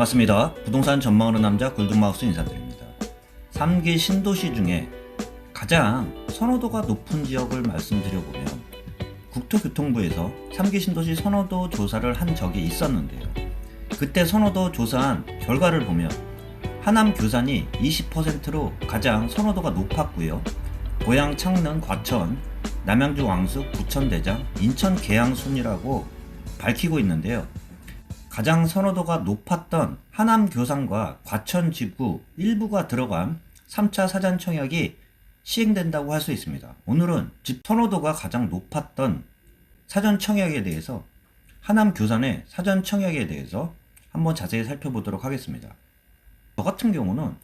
네, 반갑습니다. 부동산 전망하는 남자 굴든마우스 인사드립니다. 3기 신도시 중에 가장 선호도가 높은 지역을 말씀드려보면 국토교통부에서 3기 신도시 선호도 조사를 한 적이 있었는데요. 그때 선호도 조사한 결과를 보면 하남 교산이 20%로 가장 선호도가 높았고요. 고양 창릉 과천, 남양주 왕숙 부천대장, 인천 계양 순이라고 밝히고 있는데요. 가장 선호도가 높았던 하남 교산과 과천 지구 일부가 들어간 3차 사전 청약이 시행된다고 할 수 있습니다. 오늘은 집 선호도가 가장 높았던 사전 청약에 대해서 하남 교산의 사전 청약에 대해서 한번 자세히 살펴보도록 하겠습니다. 저 같은 경우는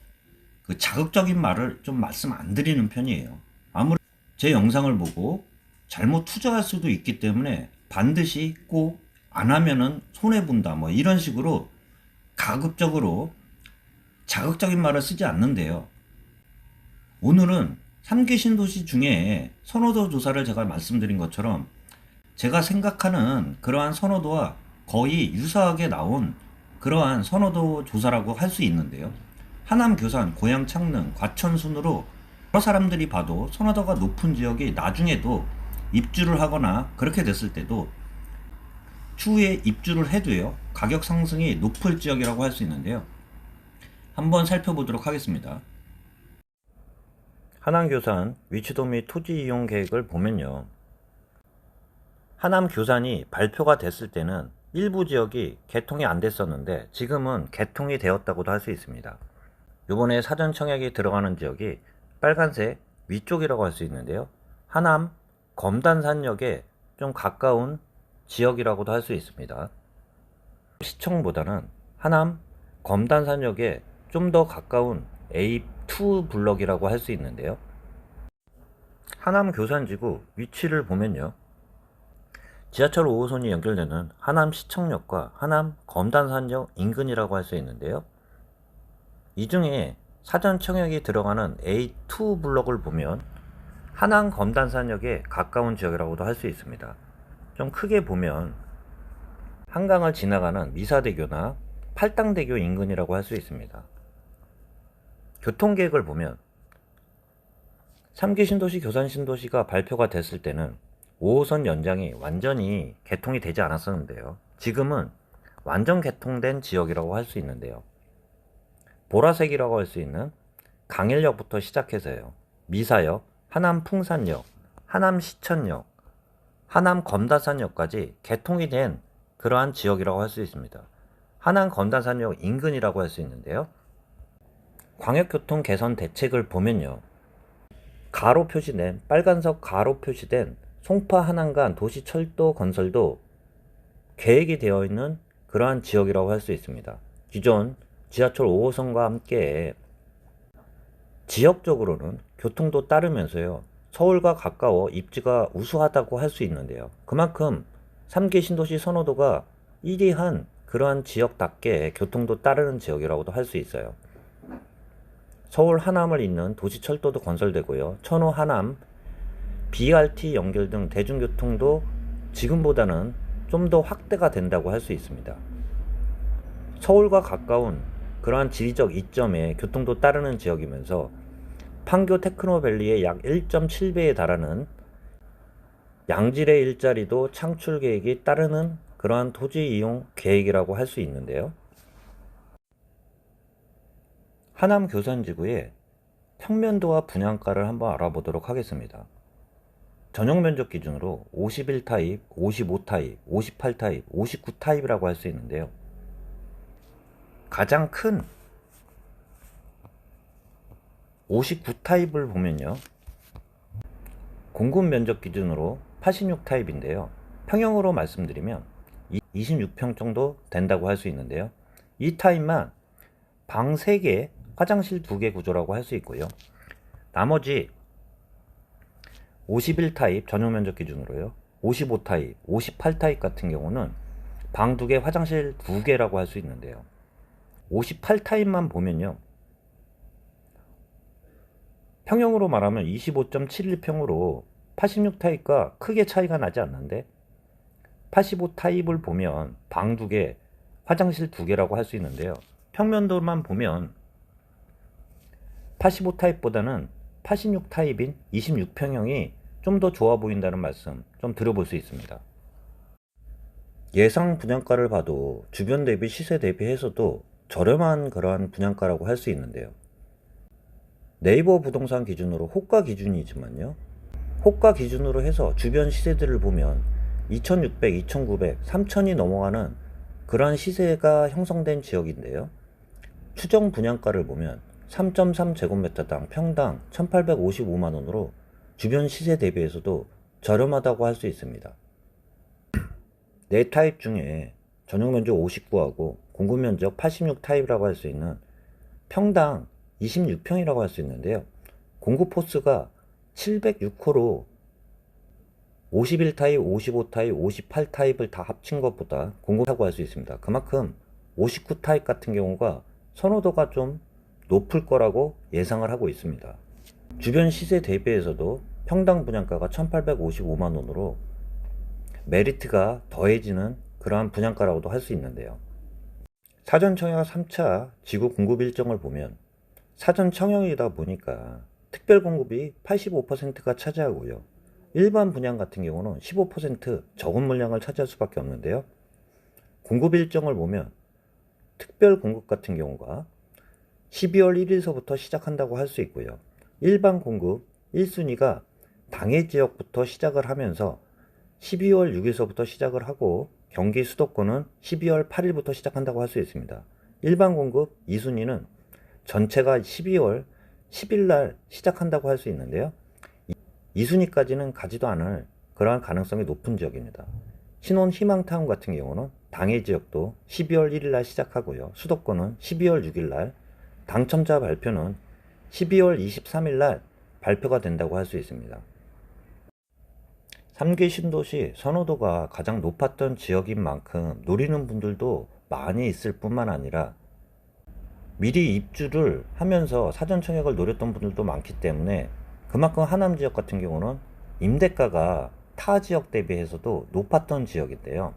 그 자극적인 말을 좀 말씀 안 드리는 편이에요. 아무리 제 영상을 보고 잘못 투자할 수도 있기 때문에 반드시 꼭 안 하면은 손해 본다 뭐 이런 식으로 가급적으로 자극적인 말을 쓰지 않는데요. 오늘은 3기 신도시 중에 선호도 조사를 제가 말씀드린 것처럼 제가 생각하는 그러한 선호도와 거의 유사하게 나온 그러한 선호도 조사라고 할 수 있는데요. 하남 교산, 고양 창릉, 과천 순으로 여러 사람들이 봐도 선호도가 높은 지역이 나중에도 입주를 하거나 그렇게 됐을 때도 추후에 입주를 해도요 가격 상승이 높을 지역이라고 할 수 있는데요. 한번 살펴보도록 하겠습니다. 하남 교산 위치도 및 토지 이용 계획을 보면요. 하남 교산이 발표가 됐을 때는 일부 지역이 개통이 안 됐었는데 지금은 개통이 되었다고도 할 수 있습니다. 요번에 사전 청약이 들어가는 지역이 빨간색 위쪽이라고 할 수 있는데요. 하남 검단산역에 좀 가까운 지역이라고도 할 수 있습니다. 시청보다는 하남 검단산역에 좀 더 가까운 A2 블럭이라고 할 수 있는데요. 하남 교산지구 위치를 보면요. 지하철 5호선이 연결되는 하남 시청역과 하남 검단산역 인근이라고 할 수 있는데요. 이 중에 사전 청약이 들어가는 A2 블럭을 보면 하남 검단산역에 가까운 지역이라고도 할 수 있습니다. 좀 크게 보면 한강을 지나가는 미사대교나 팔당대교 인근이라고 할 수 있습니다. 교통계획을 보면 3기 신도시 교산 신도시가 발표가 됐을 때는 5호선 연장이 완전히 개통이 되지 않았었는데요. 지금은 완전 개통된 지역이라고 할 수 있는데요. 보라색이라고 할 수 있는 강일역부터 시작해서요. 미사역, 하남 풍산역, 하남 시천역, 하남 검다산역까지 개통이 된 그러한 지역이라고 할 수 있습니다. 하남 검다산역 인근이라고 할 수 있는데요. 광역교통 개선 대책을 보면요. 가로 표시된 빨간색 가로 표시된 송파 한남간 도시 철도 건설도 계획이 되어 있는 그러한 지역이라고 할 수 있습니다. 기존 지하철 5호선과 함께 지역적으로는 교통도 따르면서요. 서울과 가까워 입지가 우수하다고 할 수 있는데요. 그만큼 3기 신도시 선호도가 1위 한 그러한 지역답게 교통도 따르는 지역이라고도 할 수 있어요. 서울 하남을 잇는 도시철도도 건설되고요. 천호 하남, BRT 연결 등 대중교통도 지금보다는 좀 더 확대가 된다고 할 수 있습니다. 서울과 가까운 그러한 지리적 이점에 교통도 따르는 지역이면서 판교 테크노밸리의 약 1.7배에 달하는 양질의 일자리도 창출 계획이 따르는 그러한 토지 이용 계획이라고 할 수 있는데요. 하남 교산지구의 평면도와 분양가를 한번 알아보도록 하겠습니다. 전용 면적 기준으로 51타입, 55타입, 58타입, 59타입이라고 할 수 있는데요. 가장 큰 59타입을 보면요. 공급 면적 기준으로 86타입인데요. 평형으로 말씀드리면 26평 정도 된다고 할 수 있는데요. 이 타입만 방 3개, 화장실 2개 구조라고 할 수 있고요. 나머지 51타입 전용 면적 기준으로요. 55타입, 58타입 같은 경우는 방 2개, 화장실 2개라고 할 수 있는데요. 58타입만 보면요. 평형으로 말하면 25.71평으로 86타입과 크게 차이가 나지 않는데 85타입을 보면 방 2개, 화장실 두 개라고 할 수 있는데요. 평면도만 보면 85 타입보다는 86 타입인 26평형이 좀 더 좋아 보인다는 말씀 좀 들어볼 수 있습니다. 예상 분양가를 봐도 주변 대비 시세 대비해서도 저렴한 그러한 분양가라고 할 수 있는데요. 네이버 부동산 기준으로 호가 기준이지만요. 호가 기준으로 해서 주변 시세들을 보면 2600, 2900, 3000이 넘어가는 그러한 시세가 형성된 지역인데요. 추정 분양가를 보면 3.3제곱미터당 평당 1855만원으로 주변 시세 대비해서도 저렴하다고 할 수 있습니다. 네 타입 중에 전용 면적 59하고 공급 면적 86 타입이라고 할 수 있는 평당 26평이라고 할 수 있는데요. 공급 포스가 706호로 51 타입, 55 타입, 58 타입을 다 합친 것보다 공급하고 할 수 있습니다. 그만큼 59 타입 같은 경우가 선호도가 좀 높을 거라고 예상을 하고 있습니다. 주변 시세 대비해서도 평당 분양가가 1855만 원으로 메리트가 더해지는 그러한 분양가라고도 할 수 있는데요. 사전 청약 3차 지구 공급 일정을 보면 사전 청약이다 보니까 특별 공급이 85%가 차지하고요. 일반 분양 같은 경우는 15% 적은 물량을 차지할 수밖에 없는데요. 공급 일정을 보면 특별 공급 같은 경우가 12월 1일서부터 시작한다고 할 수 있고요. 일반 공급 1순위가 당해 지역부터 시작을 하면서 12월 6일서부터 시작을 하고 경기 수도권은 12월 8일부터 시작한다고 할 수 있습니다. 일반 공급 2순위는 전체가 12월 10일 날 시작한다고 할 수 있는데요. 2순위까지는 가지도 않을 그러한 가능성이 높은 지역입니다. 신혼 희망타운 같은 경우는 당해 지역도 12월 1일 날 시작하고요. 수도권은 12월 6일 날 당첨자 발표는 12월 23일 날 발표가 된다고 할 수 있습니다. 3기 신도시 선호도가 가장 높았던 지역인 만큼 노리는 분들도 많이 있을 뿐만 아니라 미리 입주를 하면서 사전 청약을 노렸던 분들도 많기 때문에 그만큼 하남 지역 같은 경우는 임대가가 타 지역 대비해서도 높았던 지역인데요.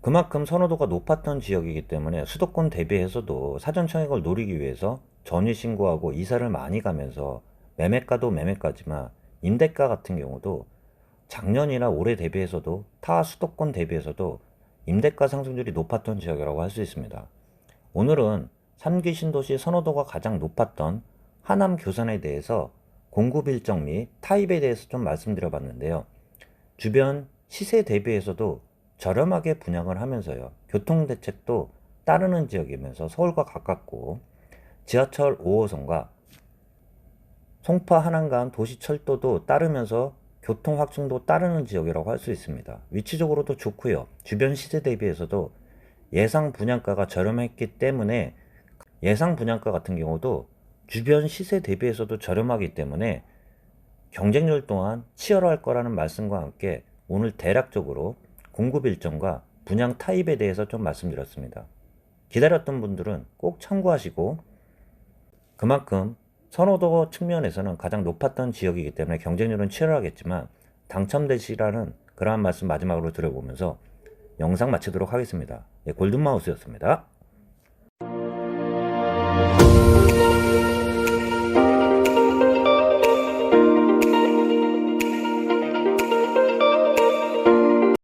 그만큼 선호도가 높았던 지역이기 때문에 수도권 대비해서도 사전 청약을 노리기 위해서 전위 신고하고 이사를 많이 가면서 매매가도 매매가지만 임대가 같은 경우도 작년이나 올해 대비해서도 타 수도권 대비해서도 임대가 상승률이 높았던 지역이라고 할 수 있습니다. 오늘은 3기 신도시 선호도가 가장 높았던 하남 교산에 대해서 공급 일정 및 타입에 대해서 좀 말씀드려 봤는데요. 주변 시세 대비해서도 저렴하게 분양을 하면서요. 교통 대책도 따르는 지역이면서 서울과 가깝고 지하철 5호선과 송파 한안간 도시철도도 따르면서 교통 확충도 따르는 지역이라고 할 수 있습니다. 위치적으로도 좋고요. 주변 시세 대비해서도 예상 분양가가 저렴했기 때문에 예상 분양가 같은 경우도 주변 시세 대비해서도 저렴하기 때문에 경쟁률 또한 치열할 거라는 말씀과 함께 오늘 대략적으로 공급 일정과 분양 타입에 대해서 좀 말씀드렸습니다. 기다렸던 분들은 꼭 참고하시고 그만큼 선호도 측면에서는 가장 높았던 지역이기 때문에 경쟁률은 치열하겠지만 당첨되시라는 그러한 말씀 마지막으로 드려보면서 영상 마치도록 하겠습니다. 예, 골든마우스였습니다.